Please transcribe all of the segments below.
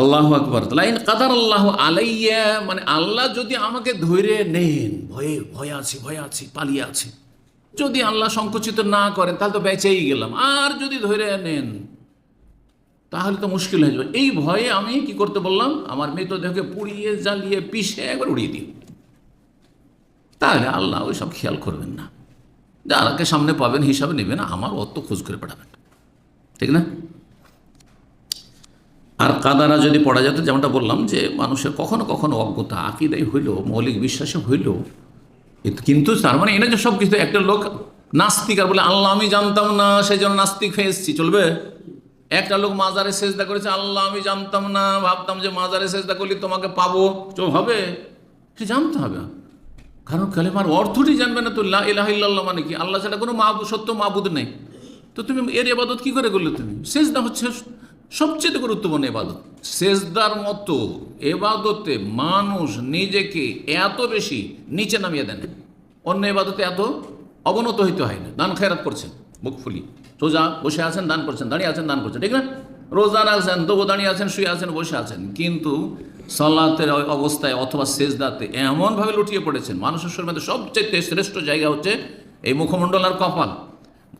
আল্লাহ আকবর। Line কাদার আল্লাহ আলাইয়া মানে আল্লাহ যদি আমাকে ধরে নেন, ভয়ে, ভয় আছি, ভয়ে আছি, পালিয়ে আছি, যদি আল্লাহ সংকুচিত না করেন, তাহলে তো বেঁচেই গেলাম। আর যদি ধরে নেন, তাহলে তো মুশকিল হয়ে যাবে। এই ভয়ে আমি কি করতে বললাম? আমার মৃতদেহকে পুড়িয়ে, জ্বালিয়ে, পিষে একবার উড়িয়ে দিই তাহলে আল্লাহ ওই সব খেয়াল করবেন না। যারাকে সামনে পাবেন, হিসাবে নেবেন, আমার অত খোঁজ করে পাঠাবেন। ঠিক না? আর কাদারা যদি পড়া যেত, যেমনটা বললাম যে মানুষের কখনো কখনো অজ্ঞতা, আকিদাই হইল, মৌলিক বিশ্বাসে হইল। কিন্তু তার মানে এনে যে সব কিছু একটা লোক নাস্তিক আর বলে, আল্লাহ, আমি জানতাম না সেই জন্য নাস্তিক হয়ে এসেছি। চলবে? একটা লোক মাজারে সেজদা করেছে, আল্লাহ, আমি জানতাম না, ভাবতাম যে মাজারে সেজদা করলে তোমাকে পাবো। চো হবে? সে জানতে হবে। কারণ কালেমার অর্থটি জানবে না তো ইলাহা ইল্লাল্লাহ মানে কি? আল্লাহ ছাড়া কোনো মাহবুদ, সত্য মাহবুদ নেই। তো তুমি এর এবাদত কি করে করলে তুমি? সেজদা হচ্ছে সবচেয়ে গুরুত্বপূর্ণ এবাদত সেজদার মতো এবাদতে মানুষ নিজেকে এত বেশি নিচে নামিয়ে দেন। অন্য এবাদতে এত অবনত হইতে হয় না। দান খেরাত করছেন, মুখ ফুলি সোজা বসে আছেন, দান করছেন, দাঁড়িয়ে আছেন, দান করছেন, ঠিক না? রোজা রাখছেন, তবু দাঁড়িয়ে আছেন, শুয়ে আছেন, বসে আছেন। কিন্তু সলাতের অবস্থায় অথবা সেজদাতে এমনভাবে লুটিয়ে পড়েছেন, মানুষের শরীরের মধ্যে সবচেয়ে শ্রেষ্ঠ জায়গা হচ্ছে এই মুখমণ্ডল আর কপাল।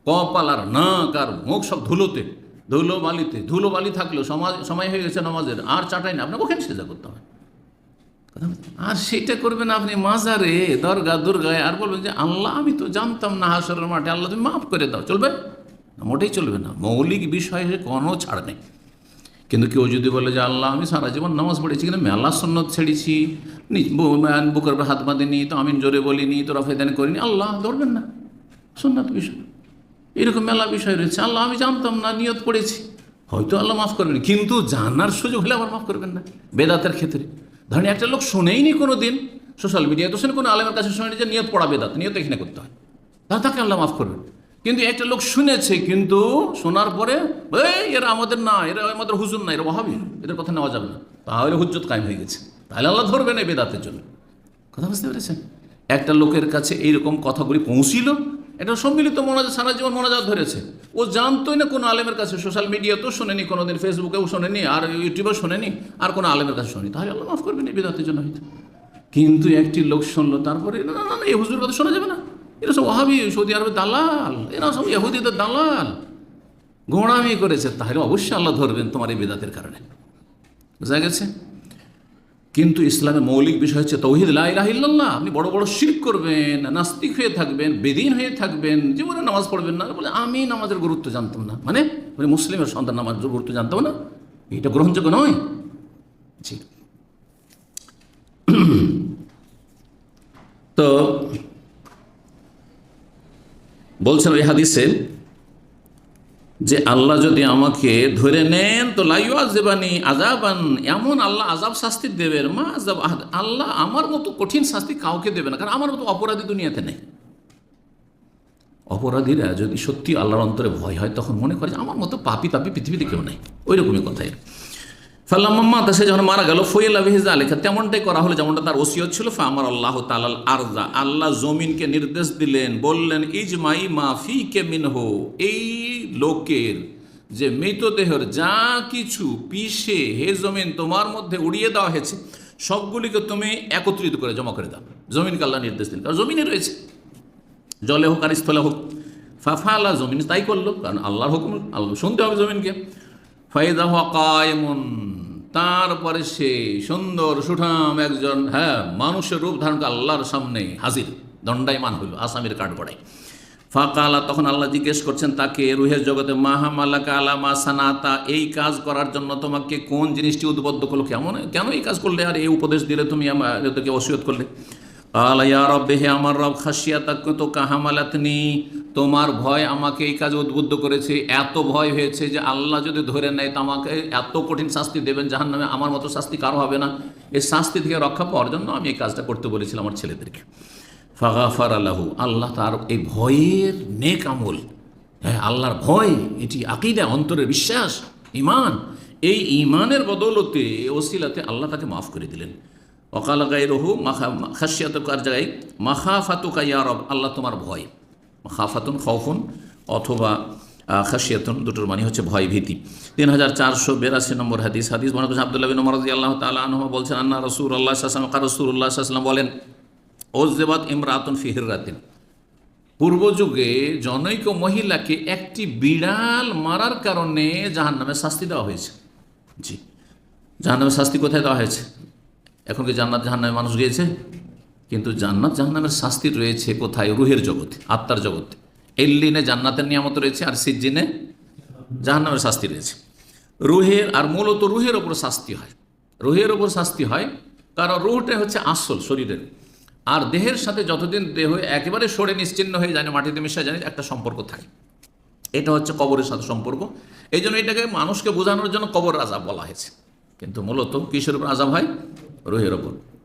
কপাল আর নাক আর মুখ সব ধুলোতে। ধুলো বালিতে ধুলো বালি থাকলেও সমাজ সময় হয়ে গেছে নামাজের, আর চাটাই না আপনাকে ওখানে সেজা করতে হবে। আর সেটা করবেন আপনি মাজারে, দরগা, দুর্গায়, আর বলবেন যে, আল্লাহ, আমি তো জানতাম না হাসরের মাঠে, আল্লাহ, তুমি মাফ করে দাও, চলবে? মোটেই চলবে না, মৌলিক বিষয়ে কোনো ছাড় নেই। কিন্তু কেউ যদি বলে যে, আল্লাহ, আমি সারা জীবন নামাজ পড়েছি, কিন্তু মেলা সন্ন্যত ছেড়েছি বুকের হাত বাঁধিনি, তো আমি জোরে বলিনি, তো রফেদানি করিনি, আল্লাহ, ধরবেন না। সন্ন্যত বিষয়। এরকম মেলা বিষয় রয়েছে। আল্লাহ, আমি জানতাম না, নিয়ত পড়েছি হয়তো আল্লাহ মাফ করবেন কিন্তু জানার সুযোগ হলে আবার মাফ করবেন না, বেদাতের ক্ষেত্রে। ধরেন একটা লোক শোনেইনি কোনো দিন সোশ্যাল মিডিয়ায় তো শুনে কোনো আলেমের কাছে শোনেনি যে নিয়ত পড়া বেদাত, নিয়ত এখানে করতে হয়। তাহলে তাকে আল্লাহ মাফ করবেন। কিন্তু একটা লোক শুনেছে, কিন্তু শোনার পরে, এই, এরা আমাদের না, এরা আমাদের হুজুর না, এরা অহাবি এদের কথা নেওয়া যাবে না। তাহলে হুজ্জত কায়েম হয়ে গেছে। তাহলে আল্লাহ ধরবেন এই বেদাতের জন্য। কথা বুঝতে পেরেছেন? একটা লোকের কাছে এইরকম কথাগুলি পৌঁছিল এটা সম্মিলিত মনোজাত, সারা জীবন মনোজাত ধরেছে। ও জানতোই না কোনো আলেমের কাছে, সোশ্যাল মিডিয়াতেও শোনেনি, কোনোদিন ফেসবুকেও শোনেনি, আর ইউটিউবেও শোনেনি, আর কোনো আলেমের কাছে শোনেনি। তাহলে আল্লাহ মাফ করবেন এই বেদাতের জন্য হয়তো। কিন্তু একটি লোক শুনলো, তারপরে, না না না এই হুজুর কথা শোনা যাবে না। এরা সব ওহাবি সৌদি আরবে দালাল, এরা সব ইহুদিদের দালাল। গোড়ামি করেছে। তাহলে অবশ্যই আল্লাহ ধরবেন তোমার এই বেদাতের কারণে। বোঝা গেছে? কিন্তু ইসলামের মৌলিক বিষয় হচ্ছে তৌহিদ লাইলাহিল্লাহ আপনি বড় বড় শিরক করবেন, নাস্তিক হয়ে থাকবেন, বেদিন হয়ে থাকবেন, জীবনে নামাজ পড়বেন না। বলে, আমি নামাজের গুরুত্ব জানতাম না। মানে মানে মুসলিমের সন্তান, নামাজের গুরুত্ব জানতাম না। এটা গ্রহণযোগ্য নয়? জি। তো, বলছেন ওই হাদিসে যে আল্লাহ যদি আমাকে ধরে নেন, তো লাইও আজেবানি আজাবান এমন আল্লাহ আজাব শাস্তি দেবেন মা আজাব আল্লাহ আমার মতো কঠিন শাস্তি কাউকে দেবে না, কারণ আমার মতো অপরাধী দুনিয়াতে নেই। অপরাধীরা যদি সত্যি আল্লাহর অন্তরে ভয় হয়, তখন মনে করে যে আমার মতো পাপি তাপি পৃথিবীতে কেউ নেই। ওই রকমই কথাই ফাল্লাম্মা সে যখন মারা গেল ফয়েল আবিহিজা আলেখা তেমনটাই করা হলো, যেমনটা তার ওসিয়ত ছিল, ফা আমার আল্লাহ তালাল আরদা। আল্লাহ জমিনকে নির্দেশ দিলেন, বললেন, ইজমাই মাফি কে মিনহো। এই লোকের যে মৃতদেহের যা কিছু পিষে হে জমিন তোমার মধ্যে উড়িয়ে দেওয়া হয়েছে, সবগুলিকে তুমি একত্রিত করে জমা করে দাও। জমিনকে আল্লাহ নির্দেশ দিলেন, কারণ জমিনে রয়েছে। জলে হোক আর স্থলে হোক ফাফা আল্লাহ জমিন, তাই করল, কারণ আল্লাহর হুকুম, আল্লাহ শুনতে হবে জমিনকে। ফাইদা হকায়মন তারপরে সে সুন্দর সুঠাম একজন হ্যাঁ মানুষের রূপ ধারণ আল্লাহর সামনে হাজির, দণ্ডায়মান হইল আসামির কাঠ ফাঁকা ফাঁকালা, তখন আল্লাহ জিজ্ঞেস করছেন, তাকে রুহের জগতে মাহামালাকা আলামা সানাতা, এই কাজ করার জন্য তোমাকে কোন জিনিসটি উদ্বুদ্ধ করল? কেমন, কেন এই কাজ করলে? আর, এই উপদেশ দিলে তুমি আমার তোকে ওসিয়ত করলে। আলা ইয়া রব্বে, হে আমার রব খাসিয়া তাক তো কাহামালাতনি তোমার ভয় আমাকে এই কাজে উদ্বুদ্ধ করেছে। এত ভয় হয়েছে যে আল্লাহ যদি ধরে নেয় তো আমাকে এত কঠিন শাস্তি দেবেন জাহান নামে আমার মতো শাস্তি কারও হবে না। এই শাস্তি থেকে রক্ষা পাওয়ার জন্য আমি এই কাজটা করতে বলেছিলাম আমার ছেলেদেরকে। ফাগাফার আল্লাহু আল্লাহ তার এই ভয়ের নেক আমল হ্যাঁ আল্লাহর ভয়, এটি আকিদা অন্তরের বিশ্বাস ইমান এই ইমানের বদৌলতে ওসিলাতে আল্লাহ তাকে মাফ করে দিলেন। অকাল রহু মাখা খাসিয়াতকার জায়গায় মাখা ফাতুকা ইয়ারব আল্লাহ তোমার ভয়। মাখা ফাতুন খফুন অথবা খাসিয়াতুন দুটোর মানে হচ্ছে ভয় ভীতি তিন হাজার চারশো বেরাশি নম্বর হাদিস। হাদিস মনে করছে আবদুল্লাহ বিন মরদি আল্লাহ তালা আনহা বলছেন, আন্না রসুল আল্লাহ সাল্লাম রসুল্লাহ সাল্লাম বলেন ওজেবাদ ইমরাতুন ফিহিরাতিন পূর্ব যুগে জনৈক মহিলাকে একটি বিড়াল মারার কারণে জাহান নামে শাস্তি দেওয়া হয়েছে। জি। জাহান নামের শাস্তি কোথায় দেওয়া হয়েছে? এখন কি জান্নাত জাহান নামে মানুষ গিয়েছে? কিন্তু জান্নাত জাহান্নামের শাস্তি রয়েছে কোথায়? রুহের জগতে আত্মার জগতে। এল্লিনে জান্নাতের নিয়ামত রয়েছে আর সিজ্জিনে জাহান্নামের শাস্তি রয়েছে। রুহের আর মূলত রুহের ওপর শাস্তি হয়। রুহের ওপর শাস্তি হয় কারণ রুহটা হচ্ছে আসল শরীরের। আর দেহের সাথে যতদিন দেহ একেবারে সরে নিশ্চিন্ন হয়ে যায় না, মাটিতে মিশে যায় একটা সম্পর্ক থাকে। এটা হচ্ছে কবরের সাথে সম্পর্ক। এই জন্য এটাকে মানুষকে বোঝানোর জন্য কবর আজাব বলা হয়েছে। কিন্তু মূলত কিসের উপর আজাব হয়? রুহের ওপর।